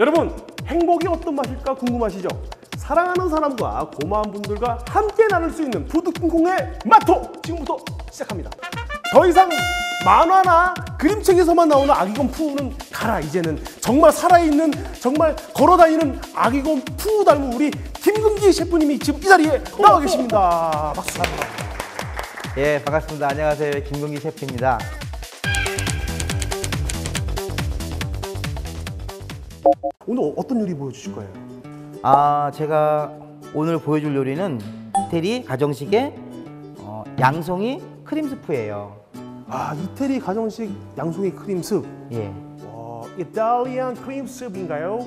여러분 행복이 어떤 맛일까 궁금하시죠? 사랑하는 사람과 고마운 분들과 함께 나눌 수 있는 푸드킹콩의 맛토 지금부터 시작합니다. 더 이상 만화나 그림책에서만 나오는 아기곰 푸는 가라 이제는 정말 살아있는 정말 걸어다니는 아기곰 푸 닮은 우리 김금기 셰프님이 지금 이 자리에 나와 계십니다. 박수. 예, 반갑습니다. 안녕하세요. 김동기 셰프입니다. 오늘 어떤 요리 보여주실 거예요? 아, 제가 오늘 보여줄 요리는 이태리 가정식의 어, 양송이 크림 스프예요. 아 이태리 가정식 양송이 크림 습. 예. 와, 이탈리안 크림 습인가요?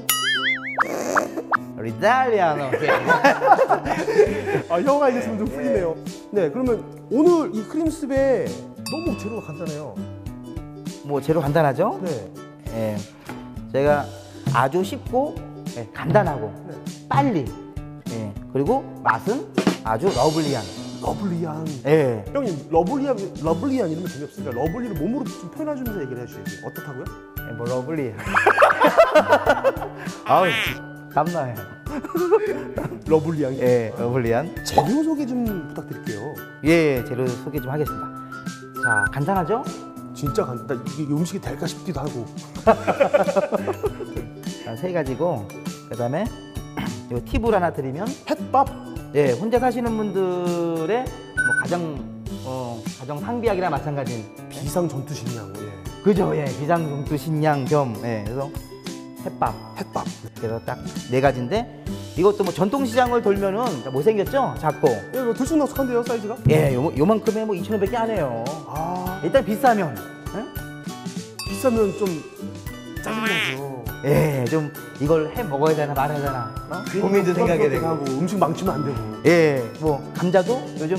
리달리아노. 예. 아 형아 이제 좀 풀리네요. 네, 그러면 오늘 이 크림 습에 너무 재료가 간단해요. 뭐 재료 간단하죠? 네, 예. 제가 아주 쉽고 예, 간단하고 네. 빨리. 예. 그리고 맛은 아주 러블리한. 러블리한. 예. 형님 러블리한 러블리한 이러면 재미없으니까 러블리를 몸으로 좀 표현해주면서 얘기를 해주셔야지. 어떻다고요? 예, 뭐 러블리한. 아우, 땀나요. 러블리한. 예, 러블리한. 재료 소개 좀 부탁드릴게요. 예, 재료 소개 좀 하겠습니다. 자, 간단하죠? 진짜 간단. 이게 음식이 될까 싶기도 하고. 자, 세 가지고 그다음에 요 팁을 하나 드리면 햇밥. 예, 혼자 사시는 분들의 뭐 가정 어, 가정 상비약이나 마찬가지인 비상 전투 식량. 예. 그죠? 예, 비상용투 식량 겸 예, 그래서 햇밥 햇밥. 그래서 딱 네 가지인데 이것도 뭐 전통 시장을 돌면은 못 생겼죠? 작고 예, 뭐 들쑥날쑥한데요 사이즈가? 예, 요, 요만큼에 뭐 2,000원밖에 안 해요. 아 일단 비싸면 예? 비싸면 좀 짜증나죠. 예, 좀 이걸 해 먹어야 되나 말아야 되나 어? 고민도 생각이 되고 하고 음식 망치면 안 되고. 예, 뭐 감자도 요즘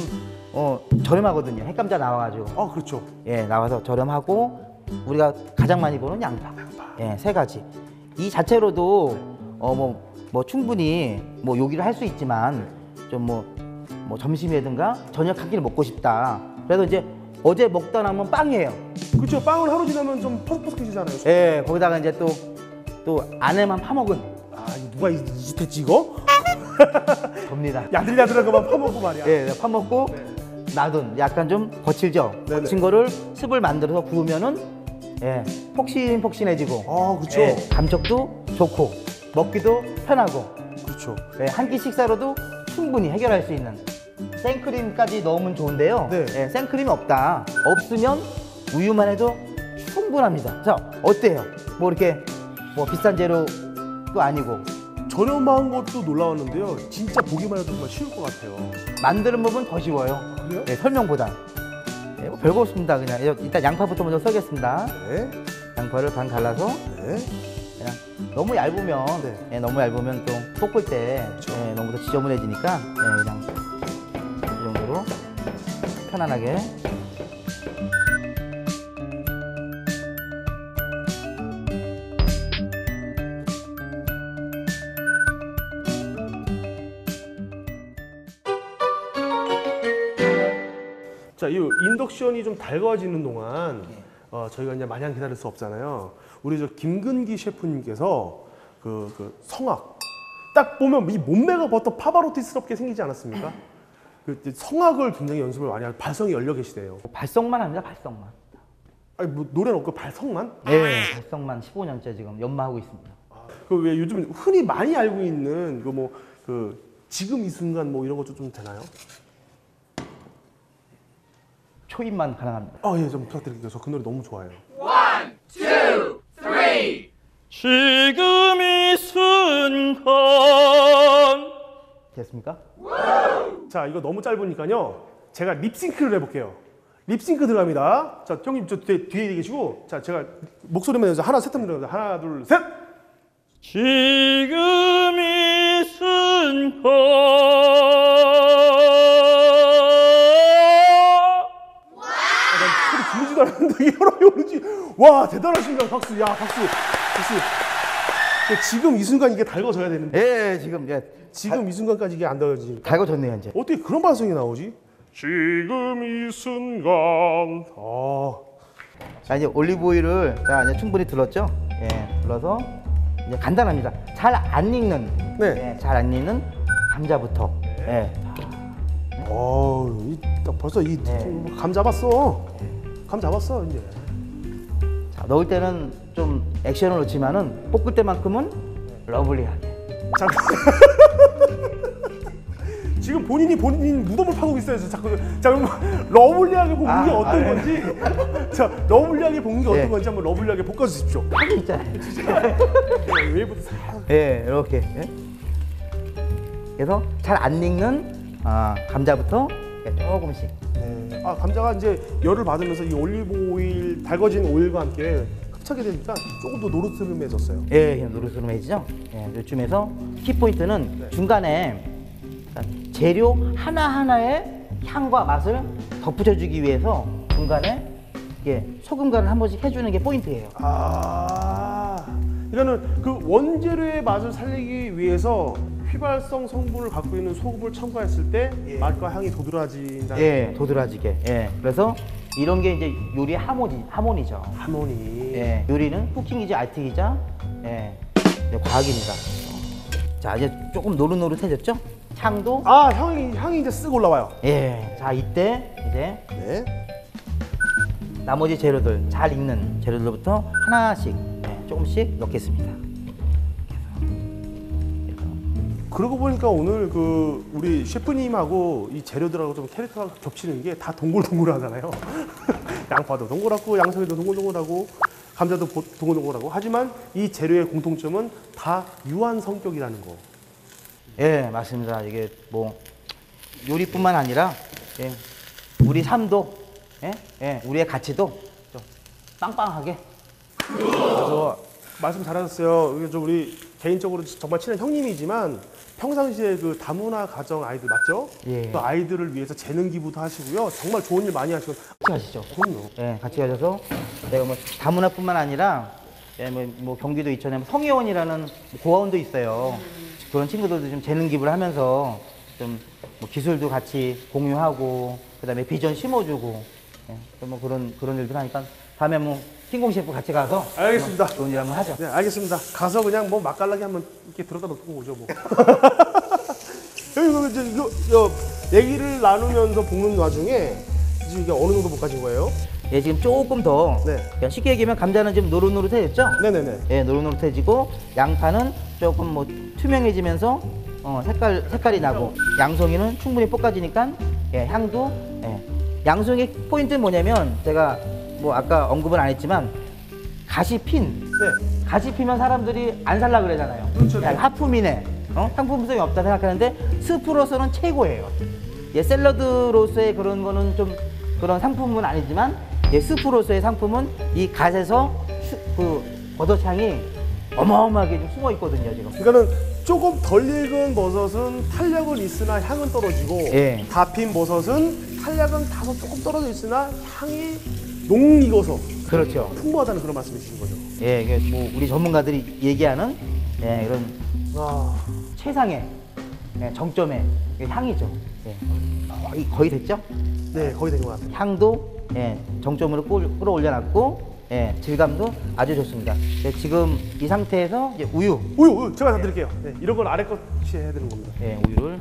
어 저렴하거든요. 핵감자 나와가지고 아 그렇죠. 예 나와서 저렴하고 우리가 가장 많이 보는 양파, 예 세 가지. 이 자체로도 어 뭐 뭐 충분히 뭐 요기를 할 수 있지만 좀뭐 뭐 점심이라든가 저녁 한 끼를 먹고 싶다. 그래서 이제 어제 먹다 남은 빵이에요. 그렇죠. 빵을 하루 지나면 좀 퍼석퍼석해지잖아요. 예, 거기다가 이제 또 또 안에만 파먹은 아 이거 누가 이짓 했지 이거? 겁니다. 야들야들한 것만 파먹고 말이야. 예, 파먹고 놔둔 약간 좀 거칠죠. 네네. 거친 거를 습을 만들어서 구우면은 예, 폭신폭신해지고 아 그렇죠. 예, 감촉도 좋고 먹기도 편하고 그렇죠. 예, 한끼 식사로도 충분히 해결할 수 있는 생크림까지 넣으면 좋은데요. 네. 예, 생크림이 없다. 없으면 우유만 해도 충분합니다. 자, 어때요? 뭐 이렇게 뭐 비싼 재료도 아니고 저렴한 것도 놀라웠는데요. 진짜 보기만 해도 정말 쉬울 것 같아요. 만드는 법은 더 쉬워요. 그래요? 예, 설명보다. 예, 뭐 별거 없습니다. 그냥 일단 양파부터 먼저 써겠습니다. 네. 양파를 반 갈라서 네. 그냥 너무 얇으면 네. 예, 너무 얇으면 또 볶을 때 그렇죠. 예, 너무 더 지저분해지니까 예, 그냥 이 정도로 편안하게 인덕션이 좀 달궈지는 동안 어, 저희가 이제 마냥 기다릴 수 없잖아요. 우리 저 김근기 셰프님께서 그, 그 성악 딱 보면 이 몸매가 버터 파바로티스럽게 생기지 않았습니까? 그 성악을 굉장히 연습을 많이 하고 발성이 열려 계시대요. 발성만 합니다. 발성만. 아니 뭐 노래는 없고 발성만? 예, 발성만 15년째 지금 연마하고 있습니다. 그 왜 요즘 흔히 많이 알고 있는 그 뭐 그 지금 이 순간 뭐 이런 것도 좀 되나요? 초입만 가능합니다. 아 예 좀 부탁드릴게요. 저 그 노래 너무 좋아해요. 지금 이 순간 됐습니까? 자 이거 너무 짧으니까요. 제가 립싱크를 해볼게요. 립싱크 들어갑니다. 자 형님 저 뒤에, 뒤에 계시고 자 제가 목소리만 내서 하나 셋 하면 들어갑니다. 하나 둘 셋. 지금 이 순간 난 소리 지르지도 않았는데 이러이 오르지. 와 대단하십니다. 박수. 야 박수. 박수. 그 지금 이 순간 이게 달궈져야 되는데 예, 지금 예, 지금 이 순간까지 이게 안 달궈지니까 달궈졌네요 이제. 어떻게 그런 발성이 나오지? 지금 이 순간. 아 자 이제 올리브 오일을 자 이제 충분히 둘렀죠? 예, 둘러서 이제 간단합니다. 잘 안 익는, 네. 잘안 익는 감자부터. 예. 어, 이, 딱 벌써 이감 네. 잡았어. 감 잡았어 이제. 자, 넣을 때는 좀 액션을 넣지만은 볶을 때만큼은 러블리하게. 잠깐. 지금 본인이 본인 무덤을 파고 있어요. 저 자꾸 자 그럼 러블리하게 볶은 게 아, 어떤 아, 예. 건지 자 러블리하게 볶은 게 어떤 예. 건지 한번 러블리하게 볶아 주십시오. 하고 있잖아요. 웨이브도 싹. 예, 이렇게. 예. 그래서 잘 안 익는 아, 감자부터 조금씩. 네. 아 감자가 이제 열을 받으면서 이 올리브 오일 달궈진 오일과 함께 흡착이 되니까 조금 더 노릇스름해졌어요. 예, 그냥 노릇노릇해지죠. 예, 요쯤에서 키 포인트는 중간에 그러니까 재료 하나 하나의 향과 맛을 덧붙여주기 위해서 중간에 이게 소금 간을 한 번씩 해주는 게 포인트예요. 아, 이거는 그 원재료의 맛을 살리기 위해서 휘발성 성분을 갖고 있는 소금을 첨가했을 때 맛과 향이 도드라진다는 예, 도드라지게. 예, 그래서 이런 게 이제 요리의 하모니, 하모니죠. 하모니. 예, 요리는 쿠킹이자 아트이자 예, 네, 과학입니다. 자, 이제 조금 노릇노릇해졌죠? 향도 아 향이 향이 이제 쓱 올라와요. 예, 자 이때 이제 네. 나머지 재료들 잘 익는 재료들부터 하나씩 예, 조금씩 넣겠습니다. 그러고 보니까 오늘 그 우리 셰프님하고 이 재료들하고 좀 캐릭터가 겹치는 게 다 동글동글하잖아요. 양파도 동글하고 양송이도 동글동글하고 감자도 보- 동글동글하고 하지만 이 재료의 공통점은 다 유한 성격이라는 거. 예, 맞습니다. 이게 뭐 요리뿐만 아니라 예, 우리 삶도 예, 예, 우리의 가치도 좀 빵빵하게 그래서 말씀 잘하셨어요. 이게 좀 우리 개인적으로 정말 친한 형님이지만 평상시에 그 다문화 가정 아이들 맞죠? 예. 또 아이들을 위해서 재능 기부도 하시고요. 정말 좋은 일 많이 하시고 같이 가시죠. 그럼요. 예, 같이 가셔서 내가 뭐 다문화뿐만 아니라 예, 뭐, 뭐 경기도 이천에 성혜원이라는 고아원도 있어요. 그런 친구들도 좀 재능 기부를 하면서 좀 뭐 기술도 같이 공유하고 그다음에 비전 심어주고 예, 뭐 그런 그런 일들 하니까 다음에 뭐 킹공 셰프 같이 가서 알겠습니다. 뭐 좋은 일 한번 하죠. 네, 알겠습니다. 가서 그냥 뭐 맛깔나게 한번 이렇게 들어다 놓고 오죠 뭐. 여기 그 이제 이거, 이거 얘기를 나누면서 볶는 와중에 지금 이게 어느 정도 볶아진 거예요? 예, 지금 조금 더 네. 그냥 쉽게 얘기하면 감자는 지금 노릇노릇해졌죠? 네네네. 예, 노릇노릇해지고 양파는 조금 뭐 투명해지면서 어, 색깔 색깔이 나고 양송이는 충분히 볶아지니까 예, 향도 예. 양송이 포인트는 뭐냐면 제가 뭐 아까 언급은 안 했지만 가시 핀 네. 가시 피면 사람들이 안 살라 그러잖아요. 그렇죠. 야, 하품이네. 어? 상품성이 없다 생각하는데 스프로서는 최고예요. 예, 샐러드로서의 그런 거는 좀 그런 상품은 아니지만 예, 스프로서의 상품은 이 갓에서 슈- 그 버섯향이 어마어마하게 좀 숨어 있거든요 지금. 그러니까는 조금 덜 익은 버섯은 탄력은 있으나 향은 떨어지고 예. 다 핀 버섯은 탄력은 다소 조금 떨어져 있으나 향이 농 익어서 그렇죠. 풍부하다는 그런 말씀이신 거죠. 예, 이게 뭐 우리 전문가들이 얘기하는 예, 이런 아, 최상의 예, 정점의 향이죠. 예. 거의, 거의 됐죠? 네 거의 된 것 같아요. 향도 예, 정점으로 끌- 끌어올려놨고 예, 질감도 아주 좋습니다. 예, 지금 이 상태에서 이제 우유, 우유, 우유 제가 다 드릴게요. 네, 이런 건 아래 것이 해야 되는 겁니다. 예, 우유를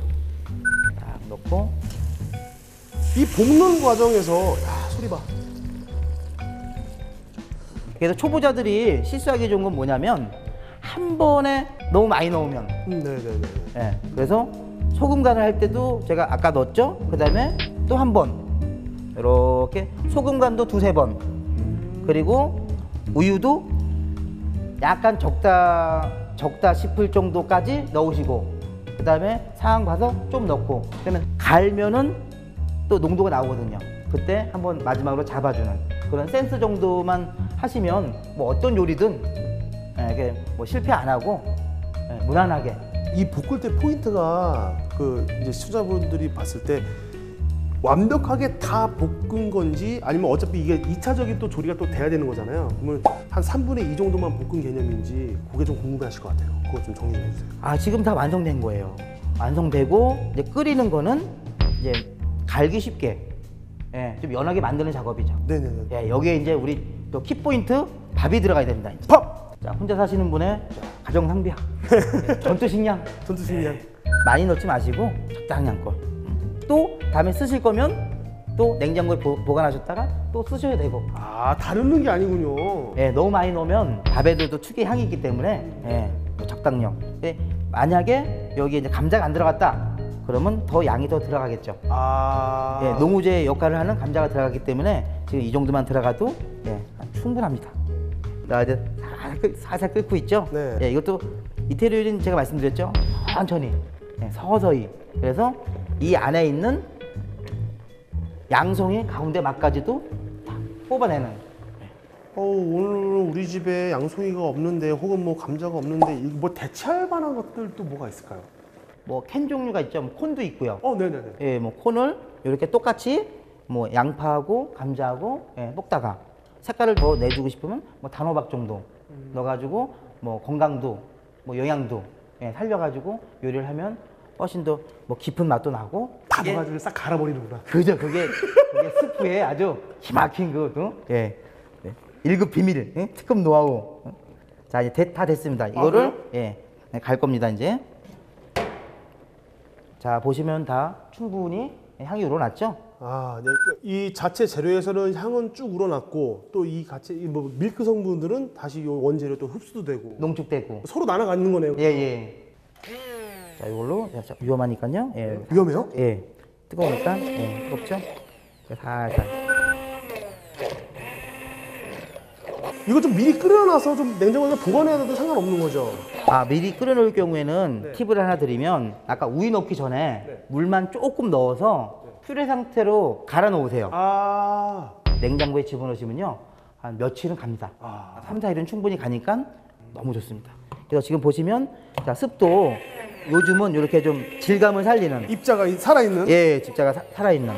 딱 넣고 이 볶는 과정에서 야, 소리 봐. 그래서 초보자들이 실수하기 좋은 건 뭐냐면 한 번에 너무 많이 넣으면 음, 네 네 네. 예, 그래서 소금 간을 할 때도 제가 아까 넣었죠. 그 다음에 또 한 번 이렇게 소금 간도 두세 번 그리고 우유도 약간 적다 적다 싶을 정도까지 넣으시고 그 다음에 상황 봐서 좀 넣고 그러면 갈면은 또 농도가 나오거든요. 그때 한번 마지막으로 잡아주는 그런 센스 정도만 하시면 뭐 어떤 요리든 예, 이게 뭐 실패 안 하고 예, 무난하게 이 볶을 때 포인트가 그 이제 시청자분들이 봤을 때 완벽하게 다 볶은 건지 아니면 어차피 이게 2차적인 또 조리가 또 돼야 되는 거잖아요. 그러면 한 3분의 2 정도만 볶은 개념인지 그게 좀 궁금해 하실 것 같아요. 그거 좀 정리해 주세요. 아 지금 다 완성된 거예요. 완성되고 이제 끓이는 거는 이제 갈기 쉽게 예, 좀 연하게 만드는 작업이죠. 네네네. 예, 여기에 이제 우리 또 키포인트 밥이 들어가야 됩니다. 이제. 밥! 자, 혼자 사시는 분의 가정 낭비야. 예, 전투 식량 전투 식량. 많이 넣지 마시고. 음. 또 다음에 쓰실 거면 또 냉장고에 보, 보관하셨다가 또 쓰셔야 되고. 아, 다른 는게 아니군요. 예, 너무 많이 넣으면 밥에도 또 특유의 향이 있기 때문에 예, 뭐 적당량. 예, 만약에 여기 이제 감자가 안 들어갔다. 그러면 더 양이 더 들어가겠죠. 아. 예, 농우제 역할을 하는 감자가 들어가기 때문에 지금 이 정도만 들어가도 예, 충분합니다. 자 이제 살살, 끓- 살살 끓고 있죠. 네. 예, 이것도 이태리 요리는 제가 말씀드렸죠. 천천히, 예, 서서히. 그래서 이 안에 있는 양송이 가운데 맛까지도 다 뽑아내는. 어, 오늘 우리 집에 양송이가 없는데 혹은 뭐 감자가 없는데 뭐 대체할 만한 것들 또 뭐가 있을까요? 뭐 캔 종류가 있죠. 뭐 콘도 있고요. 어, 네, 네, 네. 예, 뭐 콘을 이렇게 똑같이 뭐 양파하고 감자하고 예, 볶다가 색깔을 더 내주고 싶으면 뭐 단호박 정도 넣어가지고 뭐 건강도 뭐 영양도 예, 살려가지고 요리를 하면 훨씬 더 뭐 깊은 맛도 나고 다 이게- 넣어가지고 싹 갈아버리는구나. 그죠 그게 그게 스프에 아주 기막힌 그것도 예, 예. 1급 비밀 예? 특급 노하우 어? 자 이제 대- 다 됐습니다 이거를 예, 네, 갈 겁니다 이제 자 보시면 다 충분히 향이 우러났죠 아, 네. 이 자체 재료에서는 향은 쭉 우러났고 또 이 같이 이뭐 밀크 성분들은 다시 요 원재료 또 흡수도 되고 농축되고 서로 나눠가는 거네요. 예 예 자 이걸로 자, 자, 위험하니까요 예, 위험해요? 예. 뜨거우니까 예, 뜨겁죠 살살 이거 좀 미리 끓여놔서 좀 냉장고에 보관해야 돼도 상관없는 거죠. 아 미리 끓여놓을 경우에는 네. 팁을 하나 드리면 아까 우유 넣기 전에 네. 물만 조금 넣어서 퓨레 상태로 갈아 놓으세요 아, 냉장고에 집어넣으시면요 한 며칠은 갑니다 아. 3, 4일은 충분히 가니까 너무 좋습니다 그래서 지금 보시면 자 습도 요즘은 이렇게 좀 질감을 살리는 입자가 이- 살아있는. 예 집자가 사- 살아있는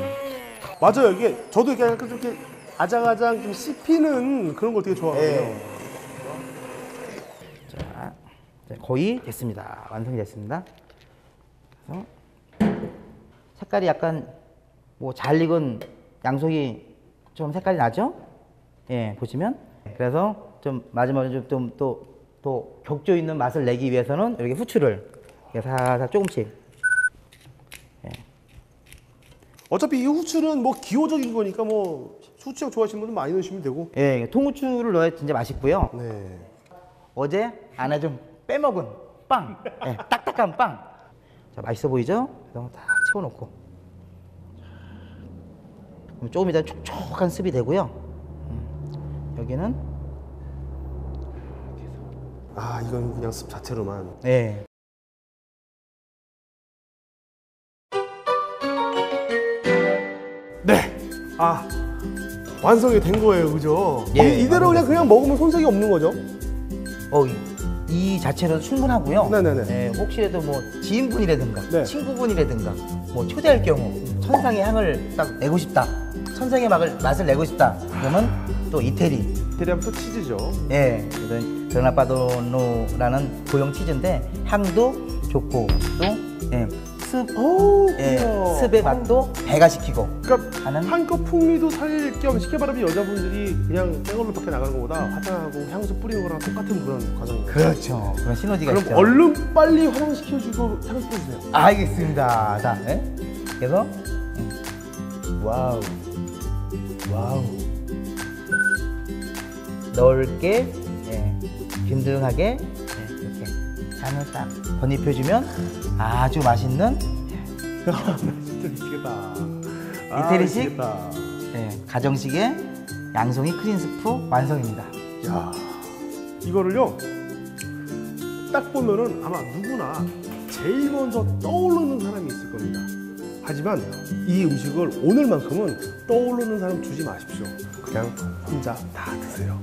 맞아요. 이게 저도 이렇게 약간 좀 이렇게 아장아장 좀 씹히는 그런 걸 되게 좋아하거든요. 예. 자 이제 거의 됐습니다 완성이 됐습니다 그래서 색깔이 약간 뭐 잘 익은 양송이 좀 색깔이 나죠? 예, 보시면. 그래서 좀 마지막에 좀또 또 격조 있는 맛을 내기 위해서는 이렇게 후추를 살살 조금씩. 어차피 이 후추는 뭐 기호적인 거니까 뭐 후추향 좋아하시는 분들 많이 넣으시면 되고. 예, 통후추를 넣어야 진짜 맛있고요. 네. 어제 안에 좀 빼먹은 빵, 예, 딱딱한 빵. 자, 맛있어 보이죠? 그래서 딱 채워놓고. 그럼 조금 이따 촉촉한 습이 되고요. 음, 여기는 아, 이건 그냥 습 자체로만. 예. 네. 아, 완성이 된 거예요, 그죠? 예, 이, 이대로 그냥 그냥 먹으면 손색이 없는 거죠? 어, 이, 이 자체로도 충분하고요. 네네네. 예, 혹시라도 뭐 지인분이라든가 네. 친구분이라든가 뭐 초대할 경우 천상의 향을 딱 내고 싶다. 천상의 맛을, 맛을 내고 싶다. 그러면 또 이태리. 대리하면 또 치즈죠. 예, 그런 그라나파도노라는 고형 치즈인데 향도 좋고 또 예, 습, 오, 예, 그래요. 습의 맛도 배가 시키고 그러니까 하는 한껏 풍미도 살겸 쉽게 말하면 여자분들이 그냥 생얼로 밖에 나가는 것보다 화장하고 향수 뿌리는 거랑 똑같은 그런 과정이에요. 그렇죠. 그런 시너지가 그럼 있죠. 얼른 빨리 화장시켜주고 향수 뿌리세요. 알겠습니다. 자, 예? 그래서 음. 와우, 와우, 넓게, 예, 균등하게 예, 이렇게 향을 딱 번입혀주면 아주 맛있는 진짜 미치겠다. 이태리식? 예, 가정식의 양송이 크림 스프 완성입니다. 야, 이거를요. 딱 보면은 아마 누구나 제일 먼저 떠오르는 사람이 있을 겁니다. 하지만 이 음식을 오늘만큼은 떠오르는 사람 주지 마십시오. 그냥 혼자 다 드세요.